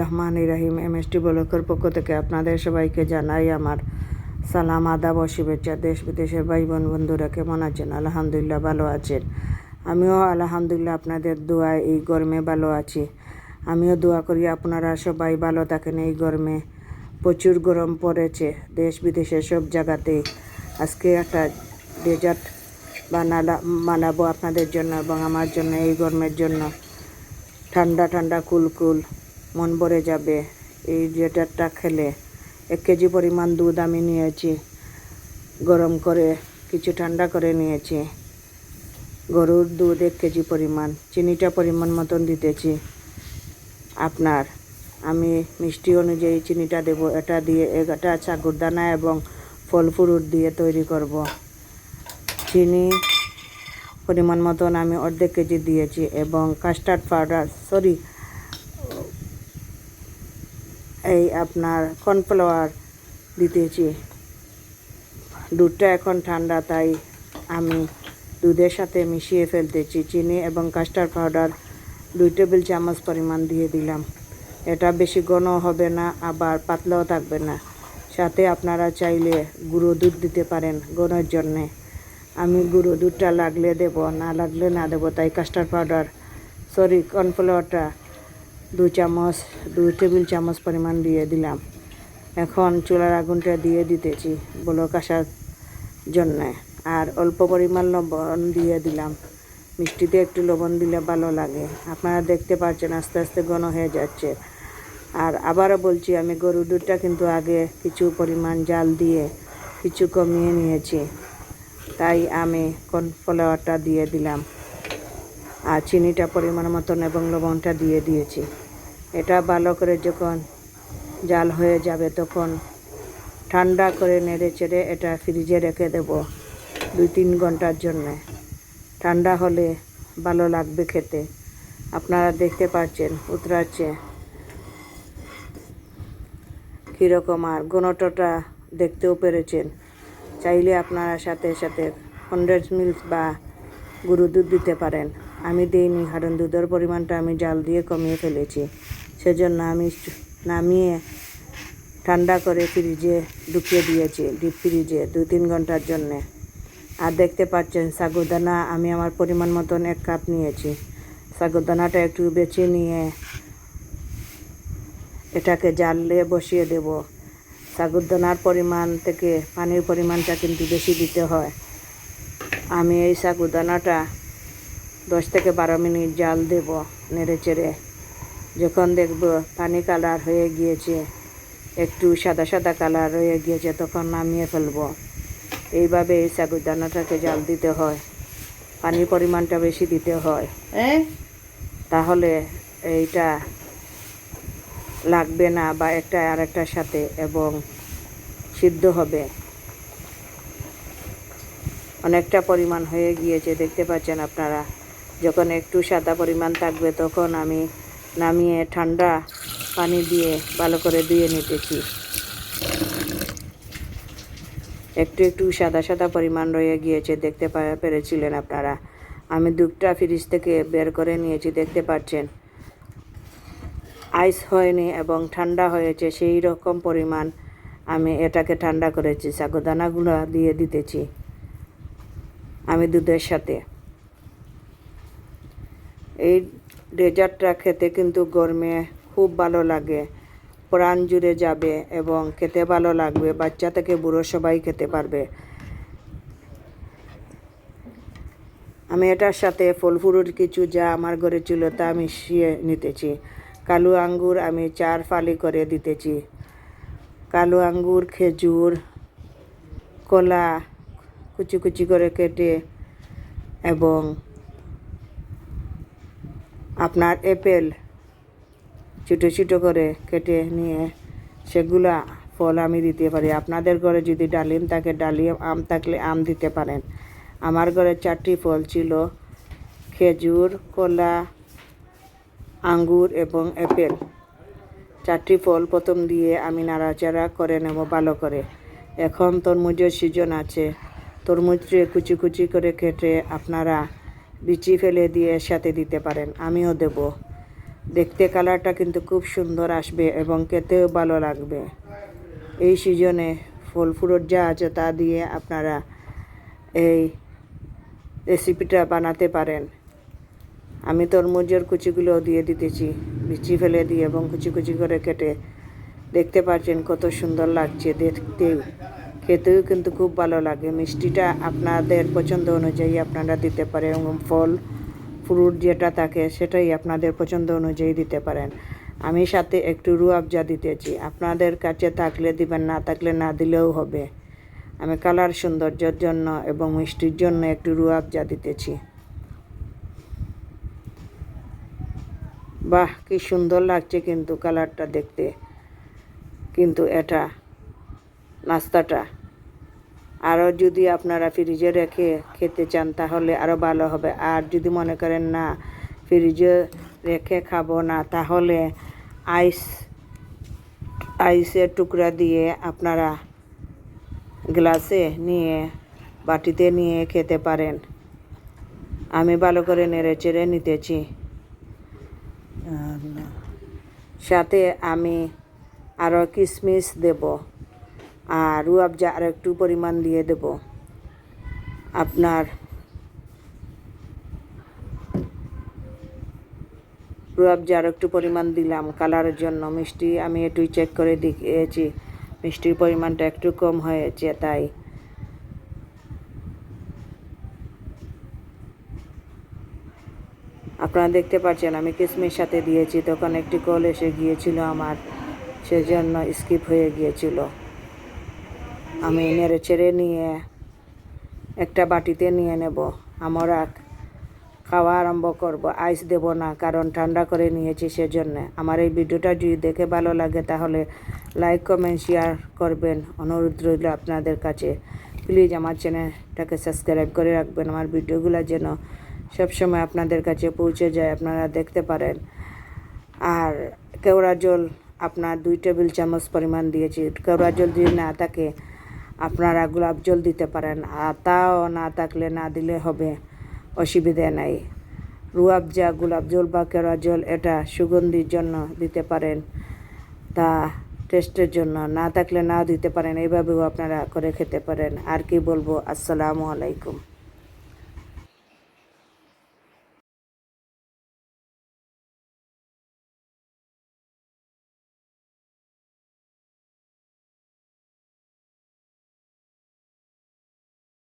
Rahman Rahim M S T ব্লকের পক্ষ থেকে আপনাদের সবাইকে জানাই আমার সালাম, আদাব ও শুভেচ্ছা। দেশ বিদেশের ভাই বোন বন্ধুরা, কেমন আছেন? আলহামদুলিল্লাহ ভালো আছেন। আমিও আলহামদুলিল্লাহ আপনাদের দোয়ায় এই গরমে ভালো আছি। আমিও দোয়া করি আপনারা সবাই ভালো থাকেন এই গরমে। প্রচুর গরম পড়েছে, দেশ বিদেশের সব জায়গাতেই আজকে একটা ডেজার্ট বানালা, বানাবো আপনাদের জন্য এবং আমার জন্য, এই গরমের জন্য। ঠান্ডা ঠান্ডা কুলকুল মন ভরে যাবে। এই ডেজার্টটা খেলে এক কেজি পরিমাণ দুধ আমি নিয়েছি, গরম করে, কিছু ঠান্ডা করে নিয়েছি। গরুর দুধ এক কেজি পরিমাণ, চিনিটা পরিমাণ মতন দিতেছি। আপনার আমি মিষ্টি অনুযায়ী চিনিটা দেব, এটা দিয়ে এটা সাগুরদানা এবং ফল ফ্রুট দিয়ে তৈরি করব। চিনি পরিমাণ মতন আমি অর্ধেক কেজি দিয়েছি এবং কাস্টার্ড পাউডার, সরি, এই আপনার কর্নফ্লাওয়ার দিতেছি। দুধটা এখন ঠান্ডা, তাই আমি দুধের সাথে মিশিয়ে ফেলতেছি। চিনি এবং কাস্টার্ড পাউডার দুই টেবিল চামচ পরিমাণ দিয়ে দিলাম। এটা বেশি ঘন হবে না, আবার পাতলাও থাকবে না। সাথে আপনারা চাইলে গুঁড়ো দুধ দিতে পারেন ঘনের জন্যে। আমি গুঁড়ো দুধটা লাগলে দেব, না লাগলে না দেবো, তাই কাস্টার্ড পাউডার সরি কর্নফ্লাওয়ারটা দু চামচ, দু টেবিল চামচ পরিমাণ দিয়ে দিলাম। এখন চুলার আগুনটা দিয়ে দিতেছি বলক আসার জন্যে। আর অল্প পরিমাণ লবণ দিয়ে দিলাম। মিষ্টিতে একটু লবণ দিলে ভালো লাগে। আপনারা দেখতে পাচ্ছেন আস্তে আস্তে ঘন হয়ে যাচ্ছে। আর আবারও বলছি, আমি গরুর দুধটা কিন্তু আগে কিছু পরিমাণ জাল দিয়ে কিছু কমিয়ে নিয়েছি। তাই আমি কর্নফ্লাওয়ারটা দিয়ে দিলাম। আর চিনিটা পরিমাণ মতন এবং লবণটা দিয়ে দিয়েছি। এটা ভালো করে যখন জাল হয়ে যাবে তখন ঠান্ডা করে নেড়ে চেড়ে এটা ফ্রিজে রেখে দেব দুই তিন ঘণ্টার জন্যে। ঠান্ডা হলে ভালো লাগবে খেতে। আপনারা দেখতে পাচ্ছেন উতরাচ্ছে কীরকম আর ঘনটটা দেখতেও পেরেছেন। চাইলে আপনারা সাথে সাথে হান্ড্রেড মিল্ক বা গুঁড়ো দুধ দিতে পারেন। আমি দিইনি, কারণ দুধের পরিমাণটা আমি জাল দিয়ে কমিয়ে ফেলেছি। সেজন্য আমি নামিয়ে ঠান্ডা করে ফ্রিজে ঢুকিয়ে দিয়েছি ডিপ ফ্রিজে দু তিন ঘণ্টার জন্যে। আর দেখতে পাচ্ছেন সাগুদানা, আমি আমার পরিমাণ মতন এক কাপ নিয়েছি। সাগুদানাটা একটু বেছে নিয়ে এটাকে জালে বসিয়ে দেব। সাগুদানার পরিমাণ থেকে পানির পরিমাণটা কিন্তু বেশি দিতে হয়। আমি এই সাগুদানাটা দশ থেকে বারো মিনিট জাল দেব নেড়ে চেড়ে যখন দেখব পানি কালার হয়ে গিয়েছে, একটু সাদা সাদা কালার হয়ে গিয়েছে, তখন নামিয়ে ফেলব। এইভাবে এই সাগুদানাটাকে জাল দিতে হয় পানির পরিমাণটা বেশি দিতে হয়। তাহলে এইটা লাগবে না বা একটা আর একটার সাথে এবং সিদ্ধ হবে। অনেকটা পরিমাণ হয়ে গিয়েছে দেখতে পাচ্ছেন আপনারা। যখন একটু সাদা পরিমাণ থাকবে তখন আমি নামিয়ে ঠান্ডা পানি দিয়ে ভালো করে ধুয়ে নিতেছি। একটু একটু সাদা সাদা পরিমাণ রয়ে গিয়েছে, দেখতে পেরেছিলেন আপনারা। আমি দুধটা ফ্রিজ থেকে বের করে নিয়েছি, দেখতে পাচ্ছেন। আইস হয়নি এবং ঠান্ডা হয়েছে, সেই রকম পরিমাণ আমি এটাকে ঠান্ডা করেছি সাগুদানাগুলো দিয়ে দিতেছি আমি দুধের সাথে। এই ডেজার্টটা খেতে কিন্তু গরমে খুব ভালো লাগে। প্রাণ জুড়ে যাবে এবং খেতে ভালো লাগবে, বাচ্চা থেকে বুড়ো সবাই খেতে পারবে। আমি এটার সাথে ফল ফ্রুট কিছু যা আমার ঘরে ছিল তা মিশিয়ে নিতেছি। কালো আঙ্গুর আমি চার ফালি করে দিতেছি। কালো আঙ্গুর, খেজুর, কলা কুচি কুচি করে কেটে এবং আপনার অ্যাপেল ছোটো ছোটো করে কেটে নিয়ে সেগুলা ফল আমি দিতে পারি। আপনাদের ঘরে যদি ডালিম থাকে, ডালিম আম থাকলে আম দিতে পারেন। আমার ঘরে চারটি ফল ছিল, খেজুর, কলা, আঙ্গুর এবং অ্যাপেল চারটি ফল প্রথম দিয়ে আমি নাড়াচাড়া করে নেব ভালো করে। এখন তরমুজের সিজন আছে। তরমুজে কুচি কুচি করে কেটে আপনারা বিচি ফেলে দিয়ে সাথে দিতে পারেন, আমিও দেব। দেখতে কালারটা কিন্তু খুব সুন্দর আসবে এবং খেতেও ভালো লাগবে। এই সিজনে ফল ফ্রুট যা আছে তা দিয়ে আপনারা এই রেসিপিটা বানাতে পারেন। আমি তরমুজের কুচিগুলো দিয়ে দিতেছি বিচি ফেলে দিয়ে এবং কুচি কুচি করে কেটে দেখতে পাচ্ছেন কত সুন্দর লাগছে দেখতেও খেতেও কিন্তু খুব ভালো লাগে। মিষ্টিটা আপনাদের পছন্দ অনুযায়ী আপনারা দিতে পারেন এবং ফল ফ্রুট যেটা থাকে সেটাই আপনাদের পছন্দ অনুযায়ী দিতে পারেন। আমি সাথে একটু রুয়াবজা দিতেছি। আপনাদের কাছে থাকলে দিবেন, না থাকলে না দিলেও হবে। আমি কালার সৌন্দর্যের জন্য এবং মিষ্টির জন্য একটু রুয়াবজা দিতেছি। বাহ, কি সুন্দর লাগছে কিন্তু কালারটা দেখতে। কিন্তু এটা, নাস্তাটা। আরও যদি আপনারা ফ্রিজে রেখে খেতে চান তাহলে আরও ভালো হবে। আর যদি মনে করেন না ফ্রিজে রেখে খাব না তাহলে আইস আইসের টুকরা দিয়ে আপনারা গ্লাসে নিয়ে বাটিতে নিয়ে খেতে পারেন। আমি ভালো করে নেড়ে চেড়ে নিতেছি সাথে আমি আরও কিশমিশ দেব। আর রুয়াবজা আর একটু পরিমাণ দিয়ে দেব। আপনার রুয়াবজা আর একটু পরিমাণ দিলাম কালারের জন্য। মিষ্টি আমি একটু চেক করে দিয়েছি মিষ্টির পরিমাণটা একটু কম হয়েছে তাই। আপনারা দেখতে পাচ্ছেন, আমি কিসমিস সাথে দিয়েছি, তখন একটি কল এসে গিয়েছিল আমার, সেজন্য স্কিপ হয়ে গিয়েছিল। আমি নেড়ে চেড়ে নিয়ে একটা বাটিতে নিয়ে নেব। আমরা খাওয়া আরম্ভ করব। আইস দেব না, কারণ ঠান্ডা করে নিয়েছি সেজন্য। আমার এই ভিডিওটা যদি দেখে ভালো লাগে তাহলে লাইক, কমেন্ট, শেয়ার করবেন। অনুরোধ রইল আপনাদের কাছে। প্লিজ আমার চ্যানেলটাকে সাবস্ক্রাইব করে রাখবেন। আমার ভিডিওগুলো যেন সবসময় আপনাদের কাছে পৌঁছে যায়, আপনারা দেখতে পারেন। আর কেওড়া জল আপনার দুই টেবিল চামচ পরিমাণ দিয়েছি। কেওড়া জল যদি না থাকে আপনারা গোলাপ জল দিতে পারেন। আর তাও না থাকলে না দিলে হবে, অসুবিধে নাই। রুয়াব যা গোলাপ জল বা কেরা জল, এটা সুগন্ধির জন্য দিতে পারেন, তা টেস্টের জন্য। না থাকলে নাও দিতে পারেন, এইভাবেও আপনারা করে খেতে পারেন। আর কি বলব? আসসালামু আলাইকুম।